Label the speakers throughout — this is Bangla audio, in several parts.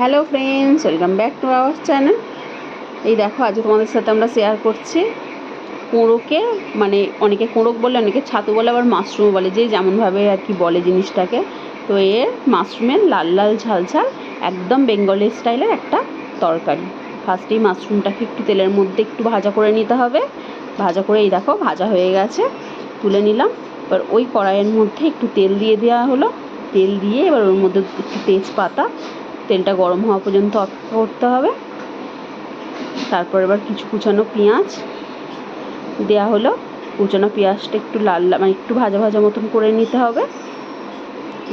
Speaker 1: Hello friends, welcome back to our channel. এই দেখো, আজকে তোমাদের সাথে আমরা শেয়ার করছি কোঁড়োকে মানে অনেকে কোঁড়োক বলে, অনেকে ছাতু বলে, আবার মাশরুম বলে, যে যেমনভাবে আর কি বলে জিনিসটাকে। তো এর মাশরুমের লাল লাল ঝাল ঝাল, একদম বেঙ্গলি স্টাইলের একটা তরকারি। ফার্স্টেই মাশরুমটাকে একটু তেলের মধ্যে একটু ভাজা করে নিতে হবে। ভাজা করে এই দেখো, ভাজা হয়ে গেছে, তুলে নিলাম। এবার ওই কড়াইয়ের মধ্যে একটু তেল দিয়ে দেওয়া হলো। তেল দিয়ে এবার ওর মধ্যে একটু তেজপাতা তেলটা গরম হওয়া পর্যন্ত অপেক্ষা করতে হবে। তারপর এবার কিছু কুচানো পেঁয়াজ। দেওয়া হলো। কুচানো পেঁয়াজটা একটু লাল মানে একটু ভাজা ভাজা মতন করে নিতে হবে।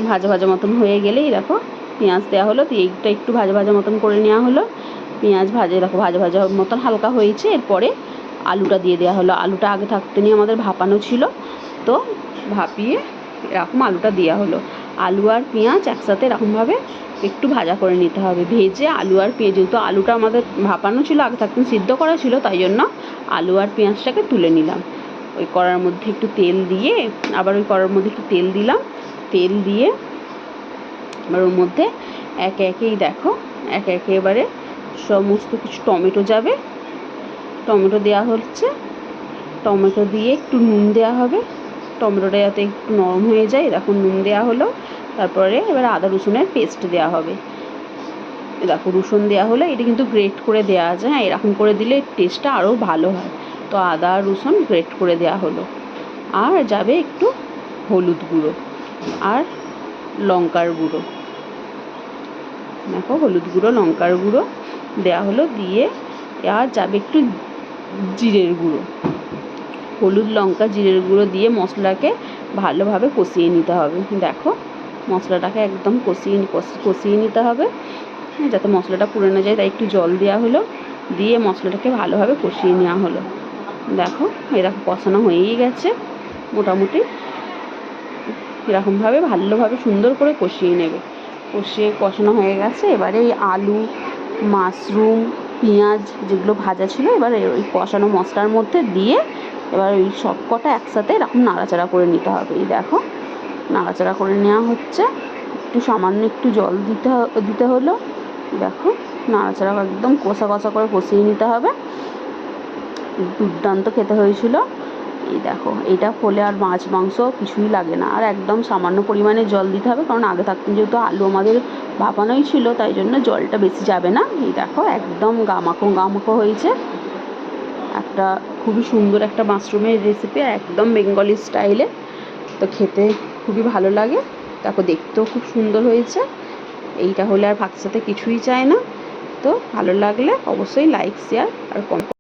Speaker 1: ভাজা ভাজা মতন হয়ে গেলেই দেখো পেঁয়াজ দেওয়া হলো। দিয়ে এইটা একটু ভাজা ভাজা মতন করে নেওয়া হলো। পেঁয়াজ ভাজে দেখো ভাজা ভাজা মতন হালকা হয়েছে। এরপরে আলুটা দিয়ে দেওয়া হলো। আলুটা আগে থাকতে নিয়ে আমাদের ভাপানো ছিল। তো ভাপিয়ে এরকম আলুটা দেওয়া হলো। আলু আর পেঁয়াজ একসাথে এরকমভাবে একটু ভাজা করে নিতে হবে। ভেজে আলু আর পেঁয়াজ, যেহেতু আলুটা আমাদের ভাপানো ছিল, আগে থাকতে সিদ্ধ করা ছিল, তাই জন্য আলু আর পেঁয়াজটাকে তুলে নিলাম। ওই কড়ার মধ্যে একটু তেল দিয়ে, আবার ওই কড়ার মধ্যে একটু তেল দিলাম। তেল দিয়ে এবার ওর মধ্যে একে একেই দেখো, একে একে এবারে সমস্ত কিছু টমেটো যাবে। টমেটো দেওয়া হচ্ছে। টমেটো দিয়ে একটু নুন দেওয়া হবে। টমেটোটা যাতে একটু নরম হয়ে যায়, এরকম নুন দেওয়া হলো। তারপরে এবার আদা রসুনের পেস্ট দেওয়া হবে। দেখো, রসুন দেওয়া হলে এটা কিন্তু গ্রেট করে দেওয়া যায়। হ্যাঁ এরকম করে দিলে টেস্টটা আরও ভালো হয়। তো আদা, রসুন গ্রেট করে দেওয়া হলো। আর যাবে একটু হলুদ গুঁড়ো আর লঙ্কার গুঁড়ো। দেখো, হলুদ গুঁড়ো, লঙ্কার গুঁড়ো দেওয়া হলো দিয়ে আর যাবে একটু জিরের গুঁড়ো। হলুদ, লঙ্কা, জিরের গুঁড়ো দিয়ে মশলাকে ভালোভাবে কষিয়ে নিতে হবে। দেখো মশলাটাকে একদম কষিয়ে কষ- কষিয়ে নিতে হবে। যাতে মশলাটা পুড়ে না যায়, তাই একটু জল দেওয়া হলো। দিয়ে মশলাটাকে ভালোভাবে কষিয়ে নেওয়া হলো। দেখো এরকম কষানো হয়েই গেছে। মোটামুটি এরকমভাবে, ভালোভাবে সুন্দর করে কষিয়ে নেবে। কষিয়ে কষানো হয়ে গেছে। এবারে এই আলু, মাশরুম, পেঁয়াজ যেগুলো ভাজা ছিল, এবারে ওই কষানো মশলার মধ্যে দিয়ে এবার ওই সব কটা একসাথে এরকম নাড়াচাড়া করে নিতে হবে। এই দেখো। নাড়াচাড়া করে নেওয়া হচ্ছে। একটু সামান্য একটু জল দিতে দিতে হলো। দেখো, নাড়াচাড়া একদম কষা কষা করে কষিয়ে নিতে হবে। দুর্দান্ত খেতে হয়েছিল। এই দেখো, এটা ফলে আর মাছ, মাংস কিছুই লাগে না। আর একদম সামান্য পরিমাণে জল দিতে হবে, কারণ আগে থাকতে যেহেতু আলু আমাদের ভাপানোই ছিল, তাই জন্য জলটা বেশি যাবে না। এই দেখো, একদম গামাখো গামাখো হয়েছে। একটা খুবই সুন্দর একটা মাশরুমের রেসিপি একদম বেঙ্গলি স্টাইলে তো খেতে খুবই ভালো লাগে। তারপর দেখতেও খুব সুন্দর হয়েছে। এইটা হলে আর ভাতের সাথে কিছুই চায় না। তো ভালো লাগলে অবশ্যই লাইক শেয়ার আর কমেন্ট